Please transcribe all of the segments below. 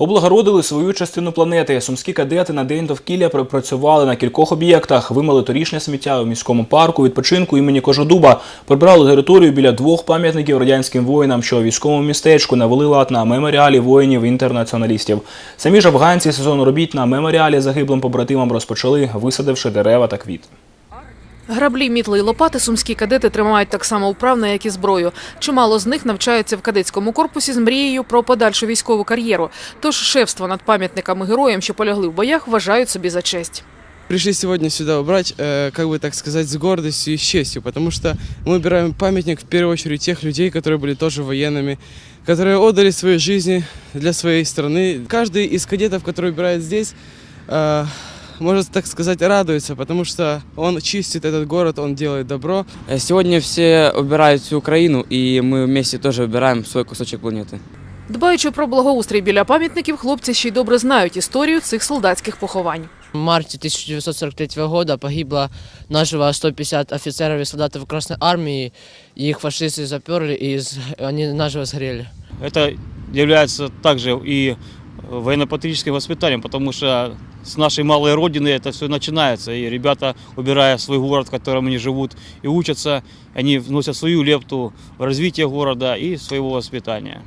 Облагородили свою частину планети. Сумські кадети на день довкілля пропрацювали на кількох об'єктах. Вимили торішнє сміття у міському парку відпочинку імені Кожедуба. Прибрали територію біля двох пам'ятників радянським воїнам, що у військовому містечку навели лад на меморіалі воїнів-інтернаціоналістів. Самі ж афганці сезон робіт на меморіалі загиблим побратимам розпочали, висадивши дерева та квіти. Граблі, мітли і лопати сумські кадети тримають так само вправно, як і зброю. Чимало з них навчаються в кадетському корпусі з мрією про подальшу військову кар'єру. Тож шефство над пам'ятниками героям, що полягли в боях, вважають собі за честь. Пришли сегодня сюда убрать, э, как бы так сказать, с гордостью и с честью, потому что мы убираем памятник в первую очередь тех людей, которые были тоже военными, которые отдали свои жизни для своей страны. Каждый из кадетов, который убирает здесь, э, может так сказать, радуется, потому что он чистит этот город, он делает добро. Э, Сегодня все убирают всю Украину, и мы вместе тоже убираем свой кусочек планеты. Дбаючи про благоустрій біля пам'ятників, хлопці ще й добре знають історію цих солдатських поховань. В марте 1943 года погибло нашего 150 офицеров и солдатов Красной Армии. Их фашисты заперли, и с- они наживо сгорели. Это является также и военно-патриотическим воспитанием, потому что с нашей малой родины это все начинается. И ребята, убирая свой город, в котором они живут и учатся, они вносят свою лепту в развитие города и своего воспитания.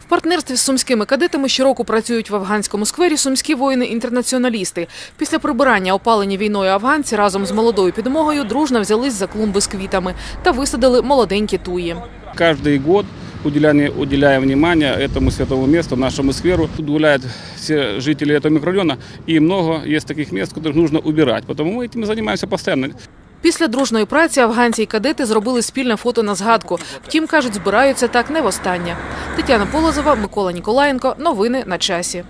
В партнерстві з сумськими кадетами щороку працюють в афганському сквері сумські воїни-інтернаціоналісти. Після прибирання опалені війною афганці разом з молодою підмогою дружно взялись за клумби з квітами та висадили молоденькі туї. Каждый год уделяем, уделяем внимание этому святому месту, нашему скверу. Тут гуляют все жители этого микрорайона, и много есть таких мест, которых нужно убирать. Потому мы этим занимаемся постоянно. Після дружної праці афганці й кадети зробили спільне фото на згадку. Втім, кажуть, збираються так не востаннє. Тетяна Полозова, Микола Ніколаєнко. Новини на часі.